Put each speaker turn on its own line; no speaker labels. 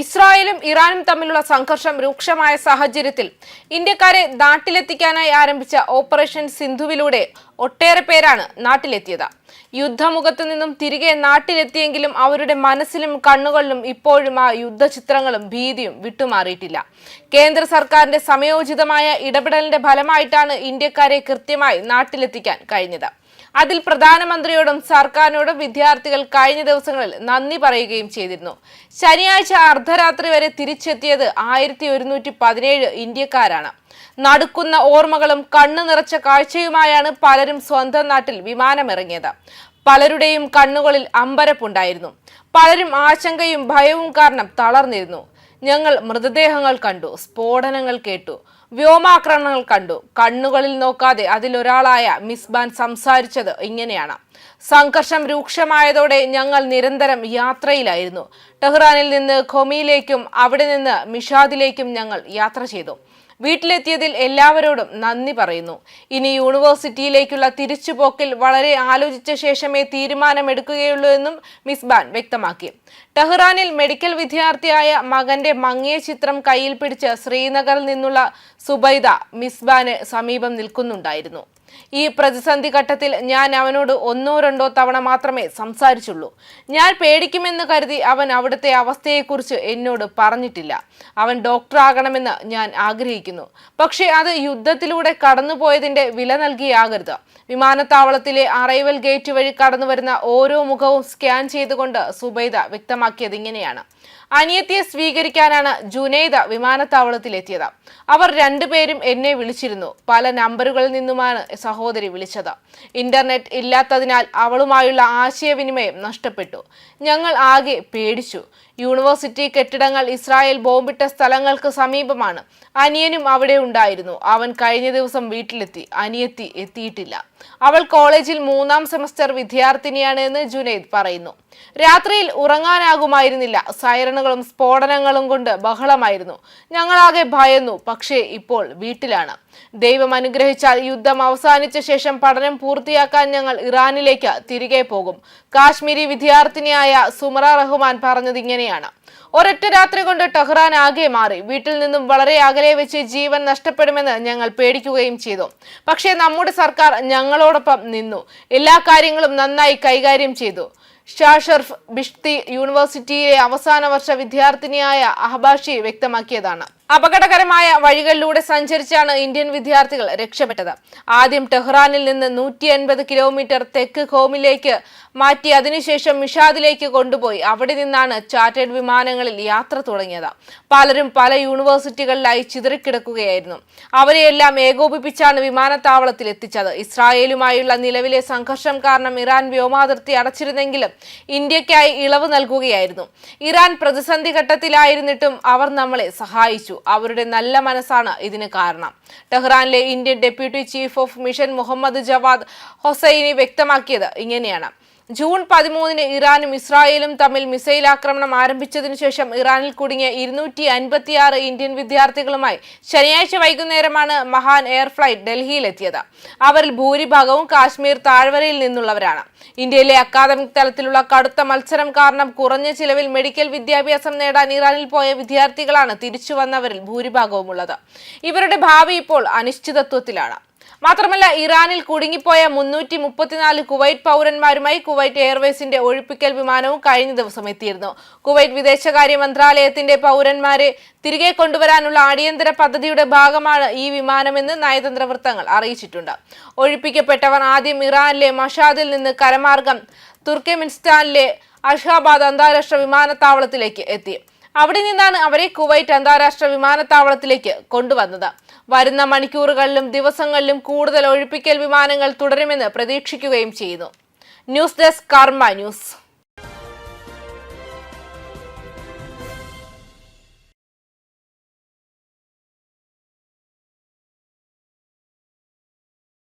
ഇസ്രായേലും ഇറാനും തമ്മിലുള്ള സംഘർഷം രൂക്ഷമായ സാഹചര്യത്തിൽ ഇന്ത്യക്കാരെ നാട്ടിലെത്തിക്കാനായി ആരംഭിച്ച ഓപ്പറേഷൻ സിന്ധുവിലൂടെ ഒട്ടേറെ പേരാണ് നാട്ടിലെത്തിയത്. യുദ്ധമുഖത്തു നിന്നും തിരികെ നാട്ടിലെത്തിയെങ്കിലും അവരുടെ മനസ്സിലും കണ്ണുകളിലും ഇപ്പോഴും ആ യുദ്ധചിത്രങ്ങളും ഭീതിയും വിട്ടുമാറിയിട്ടില്ല. കേന്ദ്ര സർക്കാരിന്റെ സമയോചിതമായ ഇടപെടലിന്റെ ഫലമായിട്ടാണ് ഇന്ത്യക്കാരെ കൃത്യമായി നാട്ടിലെത്തിക്കാൻ കഴിഞ്ഞത്. അതിൽ പ്രധാനമന്ത്രിയോടും സർക്കാരിനോടും വിദ്യാർത്ഥികൾ കഴിഞ്ഞ ദിവസങ്ങളിൽ നന്ദി പറയുകയും ചെയ്തിരുന്നു. ശനിയാഴ്ച അർദ്ധരാത്രി വരെ തിരിച്ചെത്തിയത് ആയിരത്തി ഒരുന്നൂറ്റി പതിനേഴ് ഇന്ത്യക്കാരാണ്. നടുക്കുന്ന ഓർമ്മകളും കണ്ണു നിറച്ച കാഴ്ചയുമായാണ് പലരും സ്വന്തം നാട്ടിൽ വിമാനമിറങ്ങിയത്. പലരുടെയും കണ്ണുകളിൽ അമ്പരപ്പുണ്ടായിരുന്നു. പലരും ആശങ്കയും ഭയവും കാരണം തളർന്നിരുന്നു. ഞങ്ങൾ മൃതദേഹങ്ങൾ കണ്ടു സ്ഫോടനങ്ങൾ കേട്ടു വ്യോമാക്രമണങ്ങൾ കണ്ടു. കണ്ണുകളിൽ നോക്കാതെ അതിലൊരാളായ മിസ്ബാൻ സംസാരിച്ചത് ഇങ്ങനെയാണ്. സംഘർഷം രൂക്ഷമായതോടെ ഞങ്ങൾ നിരന്തരം യാത്രയിലായിരുന്നു. ടെഹ്റാനിൽ നിന്ന് ഖൊമിയിലേക്കും അവിടെ നിന്ന് മിഷാദിലേക്കും ഞങ്ങൾ യാത്ര ചെയ്തു. വീട്ടിലെത്തിയതിൽ എല്ലാവരോടും നന്ദി പറയുന്നു. ഇനി യൂണിവേഴ്സിറ്റിയിലേക്കുള്ള തിരിച്ചുപോക്കിൽ വളരെ ആലോചിച്ച ശേഷമേ തീരുമാനമെടുക്കുകയുള്ളൂ എന്നും മിസ് ബാൻ വ്യക്തമാക്കി. ടെഹ്റാനിൽ മെഡിക്കൽ വിദ്യാർത്ഥിയായ മകന്റെ മങ്ങിയ ചിത്രം കയ്യിൽ പിടിച്ച് ശ്രീനഗറിൽ നിന്നുള്ള സുബൈദ മിസ്ബാന് സമീപം നിൽക്കുന്നുണ്ടായിരുന്നു. ഈ പ്രതിസന്ധി ഘട്ടത്തിൽ ഞാൻ അവനോട് ഒന്നോ രണ്ടോ തവണ മാത്രമേ സംസാരിച്ചുള്ളൂ. ഞാൻ പേടിക്കുമെന്ന് കരുതി അവൻ അവിടുത്തെ അവസ്ഥയെക്കുറിച്ച് എന്നോട് പറഞ്ഞിട്ടില്ല. അവൻ ഡോക്ടറാകണമെന്ന് ഞാൻ ആഗ്രഹിക്കുന്നു. പക്ഷേ അത് യുദ്ധത്തിലൂടെ കടന്നുപോയതിന്റെ വില നൽകിയാകരുത്. വിമാനത്താവളത്തിലെ അറൈവൽ ഗേറ്റ് വഴി കടന്നു വരുന്ന ഓരോ മുഖവും സ്കാൻ ചെയ്തുകൊണ്ട് സുബൈദ വ്യക്തമാക്കിയത് ഇങ്ങനെയാണ്. അനിയത്തിയെ സ്വീകരിക്കാനാണ് ജുനൈദ വിമാനത്താവളത്തിലെത്തിയത്. അവർ രണ്ടുപേരും എന്നെ വിളിച്ചിരുന്നു. പല നമ്പറുകളിൽ നിന്നുമാണ് സഹോദരി വിളിച്ചത്. ഇന്റർനെറ്റ് ഇല്ലാത്തതിനാൽ അവളുമായുള്ള ആശയവിനിമയം നഷ്ടപ്പെട്ടു. ഞങ്ങൾ ആകെ പേടിച്ചു. യൂണിവേഴ്സിറ്റി കെട്ടിടങ്ങൾ ഇസ്രായേൽ ബോംബിട്ട സ്ഥലങ്ങൾക്ക് സമീപമാണ്. അനിയനും അവിടെ ഉണ്ടായിരുന്നു. അവൻ കഴിഞ്ഞ ദിവസം വീട്ടിലെത്തി. അനിയത്തി എത്തിയിട്ടില്ല. അവൾ കോളേജിൽ മൂന്നാം സെമസ്റ്റർ വിദ്യാർത്ഥിനിയാണ് എന്ന് ജുനൈദ് പറയുന്നു. രാത്രിയിൽ ഉറങ്ങാനാകുമായിരുന്നില്ല. സൈറണുകളും സ്ഫോടനങ്ങളും കൊണ്ട് ബഹളമായിരുന്നു. ഞങ്ങളാകെ ഭയന്നു. പക്ഷേ ഇപ്പോൾ വീട്ടിലാണ്. ദൈവം അനുഗ്രഹിച്ചാൽ യുദ്ധം അവസാനിച്ച ശേഷം പഠനം പൂർത്തിയാക്കാൻ ഞങ്ങൾ ഇറാനിലേക്ക് തിരികെ പോകും. കാശ്മീരി വിദ്യാർത്ഥിനിയായ സുമറ റഹ്മാൻ പറഞ്ഞത് ഇങ്ങനെയാണ് ഒരൊറ്റ രാത്രി കൊണ്ട് ടെഹ്റാൻ ആകെ മാറി. വീട്ടിൽ നിന്നും വളരെ അകലെ വെച്ച് ജീവൻ നഷ്ടപ്പെടുമെന്ന് ഞങ്ങൾ പേടിക്കുകയും ചെയ്തു. പക്ഷേ നമ്മുടെ സർക്കാർ ഞങ്ങളോടൊപ്പം നിന്നു. എല്ലാ കാര്യങ്ങളും നന്നായി കൈകാര്യം ചെയ്തു. ഷാഷർഫ് ബിഷ്തി യൂണിവേഴ്സിറ്റിയിലെ അവസാന വർഷ വിദ്യാർത്ഥിനിയായ അഹബാഷി വ്യക്തമാക്കിയതാണ്. അപകടകരമായ വഴികളിലൂടെ സഞ്ചരിച്ചാണ് ഇന്ത്യൻ വിദ്യാർത്ഥികൾ രക്ഷപ്പെട്ടത്. ആദ്യം ടെഹ്റാനിൽ നിന്ന് നൂറ്റി അൻപത് കിലോമീറ്റർ തെക്ക് ഹോമിലേക്ക് മാറ്റി അതിനുശേഷം മിഷാദിലേക്ക് കൊണ്ടുപോയി. അവിടെ നിന്നാണ് ചാർട്ടേഡ് വിമാനങ്ങളിൽ യാത്ര തുടങ്ങിയത്. പലരും പല യൂണിവേഴ്സിറ്റികളിലായി ചിതറിക്കിടക്കുകയായിരുന്നു. അവരെയെല്ലാം ഏകോപിപ്പിച്ചാണ് വിമാനത്താവളത്തിൽ എത്തിച്ചത്. ഇസ്രായേലുമായുള്ള നിലവിലെ സംഘർഷം കാരണം ഇറാൻ വ്യോമാതിർത്തി അടച്ചിരുന്നെങ്കിലും ഇന്ത്യക്കായി ഇളവ് നൽകുകയായിരുന്നു. ഇറാൻ പ്രതിസന്ധി ഘട്ടത്തിലായിരുന്നിട്ടും അവർ നമ്മളെ സഹായിച്ചു. അവരുടെ നല്ല മനസ്സാണ് ഇതിന് കാരണം. ടെഹ്റാനിലെ Indian deputy chief of mission Mohammad Javad Hosseini വ്യക്തമാക്കിയത് ഇങ്ങനെയാണ്. ജൂൺ പതിമൂന്നിന് ഇറാനും ഇസ്രായേലും തമ്മിൽ മിസൈൽ ആക്രമണം ആരംഭിച്ചതിനു ശേഷം ഇറാനിൽ കുടുങ്ങിയ ഇരുന്നൂറ്റി അൻപത്തിയാറ് ഇന്ത്യൻ വിദ്യാർത്ഥികളുമായി ശനിയാഴ്ച വൈകുന്നേരമാണ് മഹാൻ എയർ ഫ്ലൈറ്റ് ഡൽഹിയിലെത്തിയത്. അവരിൽ ഭൂരിഭാഗവും കാശ്മീർ താഴ്വരയിൽ നിന്നുള്ളവരാണ്. ഇന്ത്യയിലെ അക്കാദമിക് തലത്തിലുള്ള കടുത്ത മത്സരം കാരണം കുറഞ്ഞ ചിലവിൽ മെഡിക്കൽ വിദ്യാഭ്യാസം നേടാൻ ഇറാനിൽ പോയ വിദ്യാർത്ഥികളാണ് തിരിച്ചു വന്നവരിൽ ഭൂരിഭാഗവുമുള്ളത്. ഇവരുടെ ഭാവി ഇപ്പോൾ അനിശ്ചിതത്വത്തിലാണ്. മാത്രമല്ല ഇറാനിൽ കുടുങ്ങിപ്പോയ മുന്നൂറ്റി മുപ്പത്തിനാല് കുവൈറ്റ് പൗരന്മാരുമായി കുവൈറ്റ് എയർവേസിന്റെ ഒഴിപ്പിക്കൽ വിമാനവും കഴിഞ്ഞ ദിവസം എത്തിയിരുന്നു. കുവൈറ്റ് വിദേശകാര്യ മന്ത്രാലയത്തിന്റെ പൗരന്മാരെ തിരികെ കൊണ്ടുവരാനുള്ള അടിയന്തര പദ്ധതിയുടെ ഭാഗമാണ് ഈ വിമാനമെന്ന് നയതന്ത്ര വൃത്തങ്ങൾ അറിയിച്ചിട്ടുണ്ട്. ഒഴിപ്പിക്കപ്പെട്ടവർ ആദ്യം ഇറാനിലെ മഷാദിൽ നിന്ന് കരമാർഗം തുർക്കെമിൻസ്ഥാനിലെ അഷാബാദ് അന്താരാഷ്ട്ര വിമാനത്താവളത്തിലേക്ക് എത്തി. അവിടെ നിന്നാണ് അവരെ കുവൈറ്റ് അന്താരാഷ്ട്ര വിമാനത്താവളത്തിലേക്ക് കൊണ്ടുവന്നത്. വരുന്ന മണിക്കൂറുകളിലും ദിവസങ്ങളിലും കൂടുതൽ ഒഴിപ്പിക്കൽ വിമാനങ്ങൾ തുടരുമെന്ന് പ്രതീക്ഷിക്കുകയും ചെയ്യുന്നു. News desk Karma news.